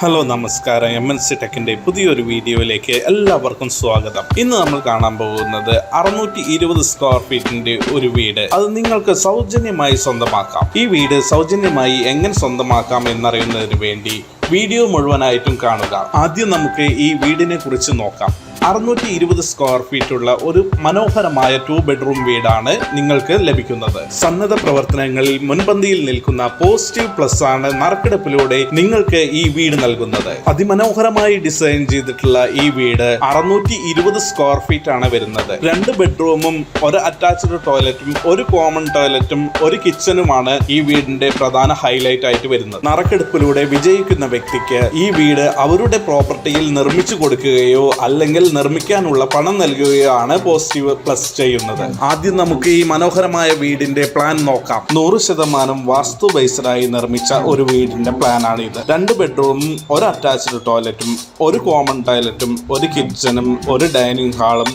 Hello നമസ്കാരം. M N C ടെക്കിന്റെ പുതിയൊരു വീഡിയോയിലേക്ക് എല്ലാവർക്കും സ്വാഗതം. ഇന്ന് നമ്മൾ കാണാൻ പോകുന്നത് അറുന്നൂറ്റി ഇരുപത് സ്ക്വയർ ഫീറ്റിന്റെ ഒരു വീട്. അത് നിങ്ങൾക്ക് സൗജന്യമായി സ്വന്തമാക്കാം. ഈ വീട് സൗജന്യമായി എങ്ങനെ സ്വന്തമാക്കാം എന്നറിയുന്നതിന് വേണ്ടി വീഡിയോ മുഴുവനായിട്ടും കാണുക. ആദ്യം നമുക്ക് ഈ വീടിനെ കുറിച്ച് നോക്കാം. അറുന്നൂറ്റി ഇരുപത് സ്ക്വയർ ഫീറ്റ് ഉള്ള ഒരു മനോഹരമായ ടു ബെഡ്റൂം വീടാണ് നിങ്ങൾക്ക് ലഭിക്കുന്നത്. സന്നദ്ധ പ്രവർത്തനങ്ങളിൽ മുൻപന്തിയിൽ നിൽക്കുന്ന പോസിറ്റീവ് പ്ലസ് ആണ് നറുക്കെടുപ്പിലൂടെ നിങ്ങൾക്ക് ഈ വീട് നൽകുന്നത്. അതിമനോഹരമായി ഡിസൈൻ ചെയ്തിട്ടുള്ള ഈ വീട് അറുന്നൂറ്റി ഇരുപത് സ്ക്വയർ ഫീറ്റ് ആണ് വരുന്നത്. രണ്ട് ബെഡ്റൂമും ഒരു അറ്റാച്ച്ഡ് ടോയ്ലറ്റും ഒരു കോമൺ ടോയ്ലറ്റും ഒരു കിച്ചനുമാണ് ഈ വീടിന്റെ പ്രധാന ഹൈലൈറ്റ് ആയിട്ട് വരുന്നത്. നറുക്കെടുപ്പിലൂടെ വിജയിക്കുന്ന വ്യക്തിക്ക് ഈ വീട് അവരുടെ പ്രോപ്പർട്ടിയിൽ നിർമ്മിച്ചു കൊടുക്കുകയോ അല്ലെങ്കിൽ നിർമ്മിക്കാനുള്ള പണം നൽകുകയാണ് പോസിറ്റീവ് പ്ലസ് ചെയ്യുന്നത്. ആദ്യം നമുക്ക് ഈ മനോഹരമായ വീടിന്റെ പ്ലാൻ നോക്കാം. നൂറ് ശതമാനം വാസ്തു ബേസ്ഡായി നിർമ്മിച്ച ഒരു വീടിന്റെ പ്ലാൻ ആണ് ഇത് രണ്ട് ബെഡ്റൂമും ഒരു അറ്റാച്ച്ഡ് ടോയ്ലറ്റും ഒരു കോമൺ ടോയ്ലറ്റും ഒരു കിച്ചണും ഒരു ഡൈനിങ് ഹാളും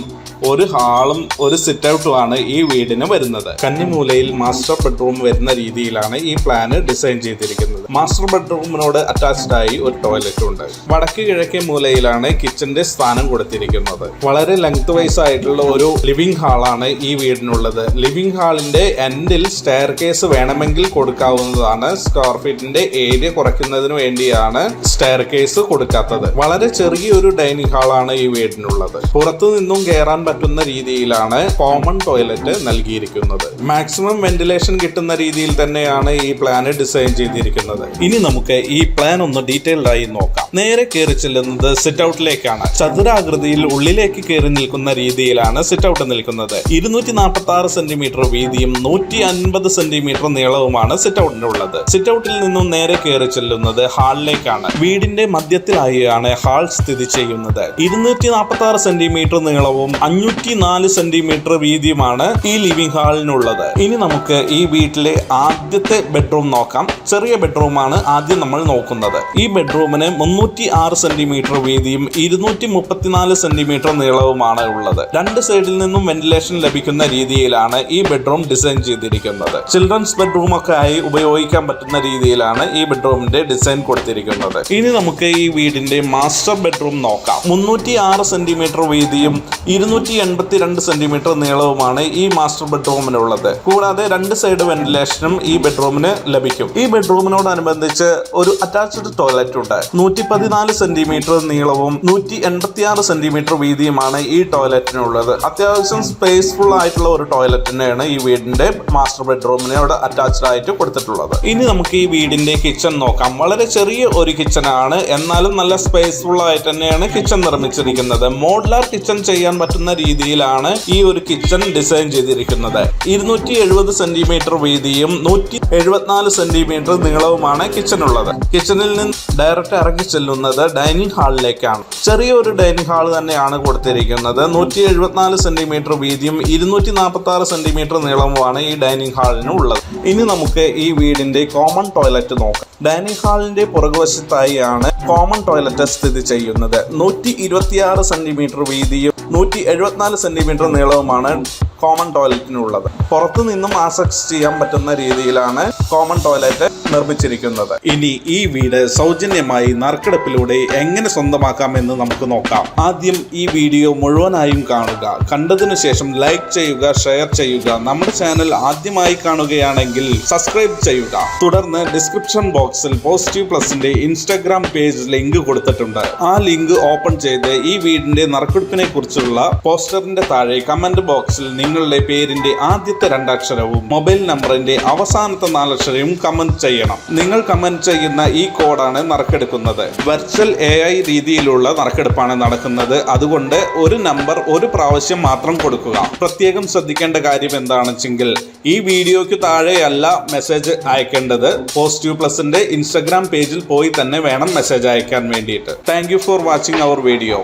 ഒരു ഹാളും ഒരു സിറ്റ് ഔട്ടും ആണ് ഈ വീടിന് വരുന്നത്. കന്നിമൂലയിൽ മാസ്റ്റർ ബെഡ്റൂം വരുന്ന രീതിയിലാണ് ഈ പ്ലാന് ഡിസൈൻ ചെയ്തിരിക്കുന്നത്. മാസ്റ്റർ ബെഡ്റൂമിനോട് അറ്റാച്ച്ഡ് ആയി ഒരു ടോയ്ലറ്റ് ഉണ്ട്. വടക്ക് കിഴക്കേ മൂലയിലാണ് കിച്ചന്റെ സ്ഥാനം കൊടുത്തിരിക്കുന്നത്. വളരെ ലെങ്ത് വൈസ് ആയിട്ടുള്ള ഒരു ലിവിംഗ് ഹാളാണ് ഈ വീടിനുള്ളത്. ലിവിംഗ് ഹാളിന്റെ എൻഡിൽ സ്റ്റെയർ കേസ് വേണമെങ്കിൽ കൊടുക്കാവുന്നതാണ്. സ്ക്വയർ ഫീറ്റിന്റെ ഏരിയ കുറയ്ക്കുന്നതിന് വേണ്ടിയാണ് സ്റ്റെയർ കേസ് കൊടുക്കാത്തത്. വളരെ ചെറിയ ചെറിയൊരു ഡൈനിങ് ഹാളാണ് ഈ വീടിനുള്ളത്. പുറത്തു നിന്നും കയറാൻ പറ്റുന്ന രീതിയിലാണ് കോമൺ ടോയ്ലറ്റ് നൽകിയിരിക്കുന്നത്. മാക്സിമം വെന്റിലേഷൻ കിട്ടുന്ന രീതിയിൽ തന്നെയാണ് ഈ പ്ലാൻ ഡിസൈൻ ചെയ്തിരിക്കുന്നത്. ഇനി നമുക്ക് ഈ പ്ലാൻ ഒന്ന് ഡീറ്റെയിൽഡ് ആയി നോക്കാം. നേരെ കയറി ചെല്ലുന്നത് സിറ്റ് ഔട്ടിലേക്കാണ് ചതുരാകൃതിയിൽ ഉള്ളിലേക്ക് കയറി നിൽക്കുന്ന രീതിയിലാണ് സിറ്റ് ഔട്ട് നിൽക്കുന്നത്. ഇരുന്നൂറ്റി നാൽപ്പത്തി ആറ് സെന്റിമീറ്റർ വീതിയും നൂറ്റി അൻപത് സെന്റിമീറ്റർ നീളവുമാണ് സിറ്റ് ഔട്ടിനുള്ളത് സിറ്റ് ഔട്ടിൽ നിന്നും നേരെ കയറി ചെല്ലുന്നത് ഹാളിലേക്കാണ് വീടിന്റെ മധ്യത്തിലായാണ് ഹാൾ സ്ഥിതി ചെയ്യുന്നത്. ഇരുന്നൂറ്റി നാൽപ്പത്തി ആറ് സെന്റിമീറ്റർ നീളവും അഞ്ഞൂറ്റി നാല് സെന്റിമീറ്റർ വീതിയുമാണ് ഈ ലിവിംഗ് ഹാളിനുള്ളത്. ഇനി നമുക്ക് ഈ വീട്ടിലെ ആദ്യത്തെ ബെഡ്റൂം നോക്കാം. ചെറിയ ബെഡ്റൂമാണ് ആദ്യം നമ്മൾ നോക്കുന്നത്. ഈ ബെഡ്റൂമിന് മുന്നൂറ്റി ആറ് സെന്റിമീറ്റർ വീതിയും ഇരുന്നൂറ്റി മുപ്പത്തിനാല് സെന്റിമീറ്റർ നീളവുമാണ് ഉള്ളത്. രണ്ട് സൈഡിൽ നിന്നും വെന്റിലേഷൻ ലഭിക്കുന്ന രീതിയിലാണ് ഈ ബെഡ്റൂം ഡിസൈൻ ചെയ്തിരിക്കുന്നത്. ചിൽഡ്രൻസ് ബെഡ്റൂം ഒക്കെ ആയി ഉപയോഗിക്കാൻ പറ്റുന്ന രീതിയിലാണ് ഈ ബെഡ്റൂമിന്റെ ഡിസൈൻ കൊടുത്തിരിക്കുന്നത്. ഇനി നമുക്ക് ഈ വീടിന്റെ മാസ്റ്റർ ബെഡ്റൂം നോക്കാം. മുന്നൂറ്റി ആറ് സെന്റിമീറ്റർ വീതിയും ഇരുന്നൂറ്റി എൺപത്തി രണ്ട് സെന്റിമീറ്റർ നീളവുമാണ് ഈ മാസ്റ്റർ ബെഡ്റൂമിനുള്ളത്. കൂടാതെ രണ്ട് സൈഡ് വെന്റിലേഷനും ഈ ബെഡ്റൂമിന് ലഭിക്കും. ഈ ബെഡ്റൂമിനോടനുബന്ധിച്ച് ഒരു അറ്റാച്ച്ഡ് ടോയ്ലറ്റ് ഉണ്ട്. നൂറ്റി പതിനാല് സെന്റിമീറ്റർ നീളവും നൂറ്റി എൺപത്തി ആറ് സെന്റിമീറ്റർ വീതിയുമാണ് ഈ ടോയ്ലറ്റിനുള്ളത് അത്യാവശ്യം സ്പേസ്ഫുൾ ആയിട്ടുള്ള ഒരു ടോയ്ലറ്റ് തന്നെയാണ് ഈ വീടിന്റെ മാസ്റ്റർ ബെഡ്റൂമിനോട് അറ്റാച്ച്ഡ് ആയിട്ട് കൊടുത്തിട്ടുള്ളത്. ഇനി നമുക്ക് ഈ വീടിന്റെ കിച്ചൺ നോക്കാം. വളരെ ചെറിയ ഒരു കിച്ചൺ ആണ്. എന്നാലും നല്ല സ്പേസ്ഫുൾ ആയിട്ട് തന്നെയാണ് കിച്ചൺ നിർമ്മിച്ചിരിക്കുന്നത്. മോഡുലാർ കിച്ചൺ ചെയ്യാൻ പറ്റുന്ന രീതിയിലാണ് ഈ ഒരു കിച്ചൺ ഡിസൈൻ ചെയ്തിരിക്കുന്നത്. ഇരുന്നൂറ്റി എഴുപത് സെന്റിമീറ്റർ വീതിയും നൂറ്റി എഴുപത്തിനാല് സെന്റിമീറ്റർ നീളവുമാണ് കിച്ചൺ ഉള്ളത്. കിച്ചണിൽ നിന്ന് ഡയറക്റ്റ് ഇറങ്ങി ചെല്ലുന്നത് ഡൈനിങ് ഹാളിലേക്കാണ് ചെറിയൊരു ഡൈനിങ് ഹാൾ തന്നെയാണ് കൊടുത്തിരിക്കുന്നത്. നൂറ്റി എഴുപത്തിനാല് സെന്റിമീറ്റർ വീതിയും ഇരുന്നൂറ്റി നാൽപ്പത്തി ആറ് സെന്റിമീറ്റർ നീളവുമാണ് ഈ ഡൈനിങ് ഹാളിന് ഉള്ളത്. ഇനി നമുക്ക് ഈ വീടിന്റെ കോമൺ ടോയ്ലറ്റ് നോക്കാം. ഡൈനിങ് ഹാളിന്റെ പുറകുവശത്തായി ആണ് കോമൺ ടോയ്ലറ്റ് സ്ഥിതി ചെയ്യുന്നത്. നൂറ്റി ഇരുപത്തിയാറ് സെന്റിമീറ്റർ വീതിയും നൂറ്റി എഴുപത്തിനാല് സെന്റിമീറ്റർ നീളവുമാണ് കോമൺ ടോയ്ലറ്റിനുള്ളത് പുറത്തു നിന്നും ആക്സസ് ചെയ്യാൻ പറ്റുന്ന രീതിയിലാണ് കോമൺ ടോയ്ലറ്റ് നിർമ്മിച്ചിരിക്കുന്നത്. ഇനി ഈ വീട് സൗജന്യമായി നറുക്കെടുപ്പിലൂടെ എങ്ങനെ സ്വന്തമാക്കാമെന്ന് നമുക്ക് നോക്കാം. ആദ്യം ഈ വീഡിയോ മുഴുവനായും കാണുക. കണ്ടതിനു ശേഷം ലൈക്ക് ചെയ്യുക ഷെയർ ചെയ്യുക. നമ്മുടെ ചാനൽ ആദ്യമായി കാണുകയാണെങ്കിൽ സബ്സ്ക്രൈബ് ചെയ്യുക. തുടർന്ന് ഡിസ്ക്രിപ്ഷൻ ബോക്സിൽ പോസിറ്റീവ് പ്ലസിന്റെ ഇൻസ്റ്റാഗ്രാം പേജ് ലിങ്ക് കൊടുത്തിട്ടുണ്ട്. ആ ലിങ്ക് ഓപ്പൺ ചെയ്ത് ഈ വീടിന്റെ നറുക്കെടുപ്പിനെ കുറിച്ചുള്ള പോസ്റ്ററിന്റെ താഴെ കമന്റ് ബോക്സിൽ നിങ്ങളുടെ പേരിന്റെ ആദ്യത്തെ രണ്ടക്ഷരവും മൊബൈൽ നമ്പറിന്റെ അവസാനത്തെ നാലക്ഷരവും കമന്റ് ചെയ്യണം. നിങ്ങൾ കമന്റ് ചെയ്യുന്ന ഈ കോഡാണ് നറുക്കെടുക്കുന്നത്. വെർച്വൽ എ ഐ രീതിയിലുള്ള നറുക്കെടുപ്പാണ് നടക്കുന്നത്. അതുകൊണ്ട് ഒരു നമ്പർ ഒരു പ്രാവശ്യം മാത്രം കൊടുക്കുക. പ്രത്യേകം ശ്രദ്ധിക്കേണ്ട കാര്യം എന്താണെച്ചെങ്കിൽ ഈ വീഡിയോയ്ക്ക് താഴെയല്ല മെസ്സേജ് അയക്കേണ്ടത്. പോസിറ്റീവ് പ്ലസിന്റെ ഇൻസ്റ്റഗ്രാം പേജിൽ പോയി തന്നെ വേണം മെസ്സേജ് അയക്കാൻ വേണ്ടിയിട്ട്. Thank for watching our video.